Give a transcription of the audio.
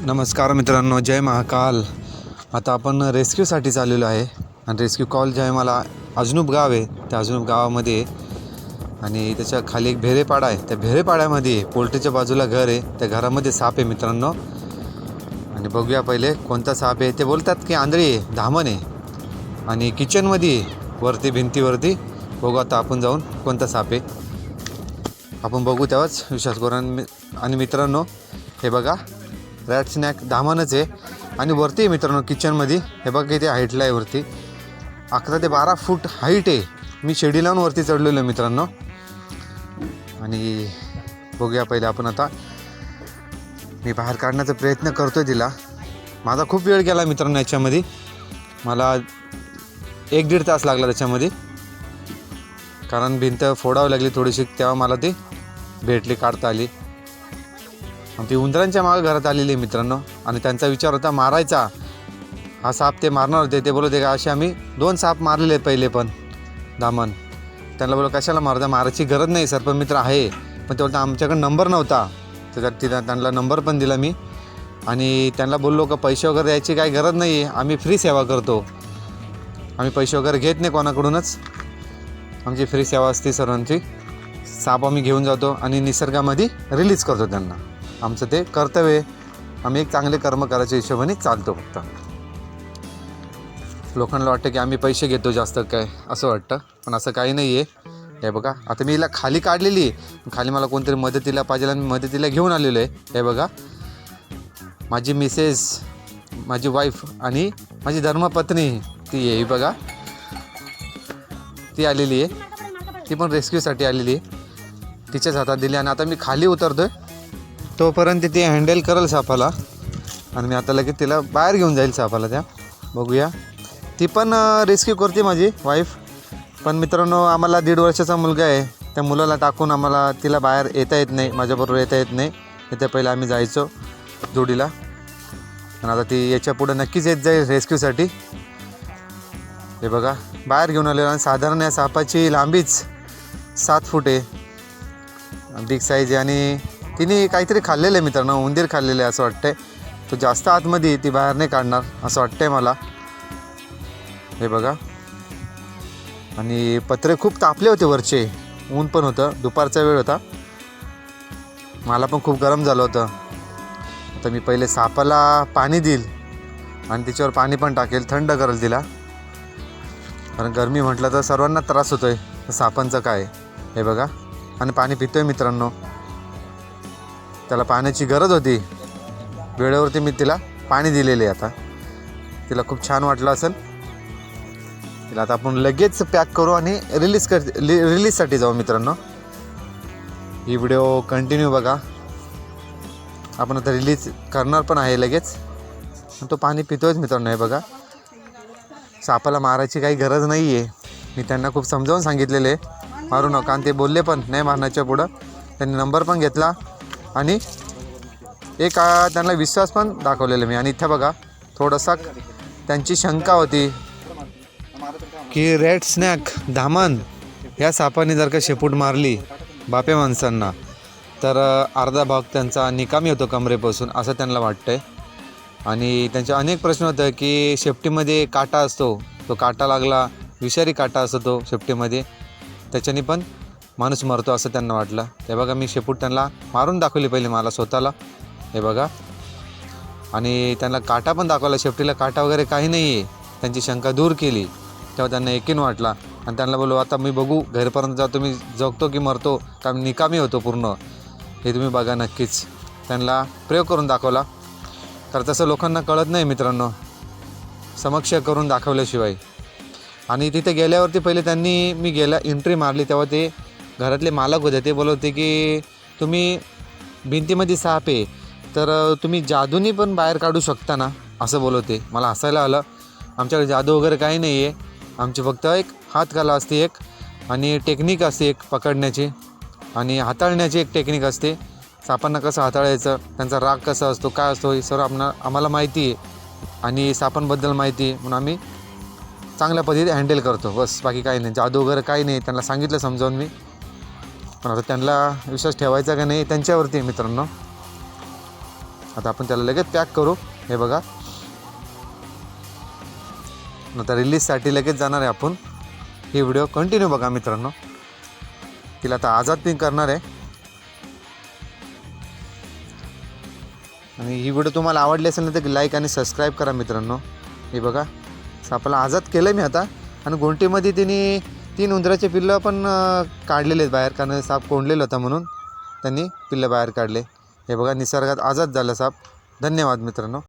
नमस्कार मित्रांनो जय महाकाल. आता आपण रेस्क्यूसाठी चाललेलो आहे आणि रेस्क्यू कॉल जे आहे मला अजनूप गाव आहे. त्या अजनूप गावामध्ये आहे. आणि त्याच्याखाली एक भेरेपाडा आहे. त्या भेरेपाड्यामध्ये पोल्ट्रीच्या बाजूला घर आहे. त्या घरामध्ये साप आहे मित्रांनो. आणि बघूया पहिले कोणता साप आहे. ते बोलतात की आंधळी आहे धामण आहे. आणि किचनमध्ये वरती भिंतीवरती बघू आता आपण जाऊन कोणता साप आहे. आपण बघू तेव्हाच विश्वास करू. मि- आणि मित्रांनो हे बघा. रॅट स्नॅक धामानच आहे. आणि वरती आहे मित्रांनो किचनमध्ये हे बघा किती हाईटला आहे वरती. अकरा ते बारा फूट हाईट आहे. मी शेडी लावून वरती चढलेलो आहे मित्रांनो. आणि बघूया पहिले आपण आता. मी बाहेर काढण्याचा प्रयत्न करतो आहे तिला. माझा खूप वेळ गेला मित्रांनो याच्यामध्ये. मला एक दीड तास लागला त्याच्यामध्ये. कारण भिंत फोडावी लागली थोडीशी तेव्हा मला ती भेटली काढता आली. ती उंदरांच्या मागे घरात आलेली आहे मित्रांनो. आणि त्यांचा विचार होता मारायचा. हा साप ते मारणार होते. ते बोलत होते का असे आम्ही दोन साप मारलेले आहेत पहिले पण. दामन त्यांना बोललो कशाला मारता? मारायची गरज नाही. सर्पमित्र आहे. पण ते बोलता आमच्याकडे नंबर नव्हता. त्याच्यात तिथं त्यांना नंबर पण दिला मी. आणि त्यांना बोललो का पैसे वगैरे द्यायची काही गरज नाही आहे आम्ही फ्री सेवा करतो. आम्ही पैसे वगैरे घेत नाही कोणाकडूनच. आमची फ्री सेवा असते सर्वांची साप आम्ही घेऊन जातो आणि निसर्गामध्ये रिलीज करतो त्यांना. आमचं ते कर्तव्य आहे. आम्ही एक चांगले कर्म करायच्या हिशोबाने चालतो फक्त. लोकांना वाटतं की आम्ही पैसे घेतो जास्त काय असं वाटतं. पण असं काही नाही आहे हे बघा आता मी हिला खाली काढलेली आहे. खाली मला कोणतरी मदतीला पाहिजे आणि मी मदतीला घेऊन आलेलो आहे. हे बघा. माझी मिसेस माझी वाईफ आणि माझी धर्मपत्नी ती आहे ही बघा. ती आलेली आहे. ती पण रेस्क्यूसाठी आलेली आहे. तिच्याच हातात दिली आणि आता मी खाली उतरतो आहे तोपर्यंत ती हँडल करेल सापाला. आणि मी आता लगेच तिला बाहेर घेऊन जाईल सापाला त्या. बघूया. ती पण रेस्क्यू करते माझी वाईफ पण मित्रांनो आम्हाला दीड वर्षाचा मुलगा आहे. त्या मुलाला टाकून आम्हाला तिला बाहेर येता येत नाही. माझ्याबरोबर येता येत नाही. त्या पहिले आम्ही जायचो जोडीला. आणि आता ती याच्या पुढं नक्कीच येत जाईल रेस्क्यूसाठी हे बघा बाहेर घेऊन आलेलो आणि साधारण या सापाची लांबीच सात फूट आहे. बिग साईज आहे आणि तिने काहीतरी खाल्लेलं आहे मित्रांनो उंदीर खाल्लेलं आहे असं वाटतंय. तो जास्त आतमध्ये ती बाहेर नाही काढणार असं वाटतंय मला. हे बघा. आणि पत्रे खूप तापले होते वरचे. ऊन पण होतं. दुपारचा वेळ होता. मला पण खूप गरम झालं होतं. आता मी पहिले सापाला पाणी देईल. आणि तिच्यावर पाणी पण टाकेल. थंड करेल तिला. कारण गरमी म्हटलं तर सर्वांना त्रास होतोय. आहे सापांचं काय? हे बघा. आणि पाणी पितोय मित्रांनो. त्याला पाण्याची गरज होती. वेळेवरती मी तिला पाणी दिलेले आता. तिला खूप छान वाटलं असेल. तिला आता आपण लगेच पॅक करू आणि रिलीज कर रिलीजसाठी जाऊ मित्रांनो. ही व्हिडिओ कंटिन्यू बघा. आपण आता रिलीज करणार पण आहे लगेच. तो पाणी पितोयच मित्रांनो हे बघा. सापाला मारायची काही गरज नाही आहे मी त्यांना खूप समजावून सांगितलेले. मारू नका आणि ते बोलले पण नाही मारण्याच्या पुढं. त्यांनी नंबर पण घेतला. आणि एक त्यांना विश्वास पण दाखवलेला मी. आणि इथं बघा थोडासा त्यांची शंका होती. की रेड स्नॅक धामण या सापाने जर का शेपूट मारली बापे माणसांना तर अर्धा भाग त्यांचा निकामी होतो कमरेपासून असं त्यांना वाटतंय. आणि त्यांचे अनेक प्रश्न होतं की शेपटीमध्ये काटा असतो तो काटा लागला विषारी काटा असतो तो शेपटीमध्ये. त्याच्याने पण माणूस मरतो असं त्यांना वाटलं. हे बघा मी शेपूट त्यांना मारून दाखवली पहिले मला स्वतःला. हे बघा. आणि त्यांना काटा पण दाखवला. शेपटीला काटा वगैरे काही नाही आहे त्यांची शंका दूर केली. तेव्हा त्यांना एकीन वाटला. आणि त्यांना बोललो आता मी बघू घरपर्यंत जातो मी जगतो की मरतो? का मी निकामी होतो पूर्ण. हे तुम्ही बघा नक्कीच. त्यांना प्रयोग करून दाखवला. तर तसं लोकांना कळत नाही मित्रांनो. समक्ष करून दाखवल्याशिवाय. आणि तिथे गेल्यावरती पहिले त्यांनी मी गेल्या एंट्री मारली तेव्हा ते घरातले मालक होते ते बोलत होते की तुम्ही भिंतीमध्ये साप आहे तर तुम्ही जादूनी पण बाहेर काढू शकता ना? असं बोलवते. मला हसायला आलं. आमच्याकडे जादू वगैरे काही नाही आहे आमची फक्त एक हातकला असते एक आणि टेक्निक असते एक पकडण्याची आणि हाताळण्याची एक टेक्निक असते. सापांना कसं हाताळायचं त्यांचा राग कसा असतो काय असतो हे सर्व आपणा आम्हाला माहिती आहे आणि सापांबद्दल माहिती आहे म्हणून आम्ही चांगल्या पद्धतीने हँडल करतो. बस बाकी काही नाही. जादू वगैरे काही नाही. त्यांना सांगितलं समजावून मी. पण आता त्यांना विश्वास ठेवायचा का नाही त्यांच्यावरती आहे मित्रांनो. आता आपण त्याला लगेच पॅक करू. हे बघा. आता रिलीजसाठी लगेच जाणार आहे आपण. ही व्हिडिओ कंटिन्यू बघा मित्रांनो. तिला आता आझाद पिंक करणार आहे. आणि ही व्हिडिओ तुम्हाला आवडली असेल ना तर लाईक आणि सबस्क्राईब करा मित्रांनो. हे बघा. सापाला आझाद केलं मी आता. आणि गोंटीमध्ये तिने तीन उंदराचे पिल्लं पण काढलेले आहेत बाहेर कारण साप कोंडलेलं होता म्हणून त्यांनी पिल्लं बाहेर काढले. हे बघा निसर्गात आझाद झालं साप. धन्यवाद मित्रांनो.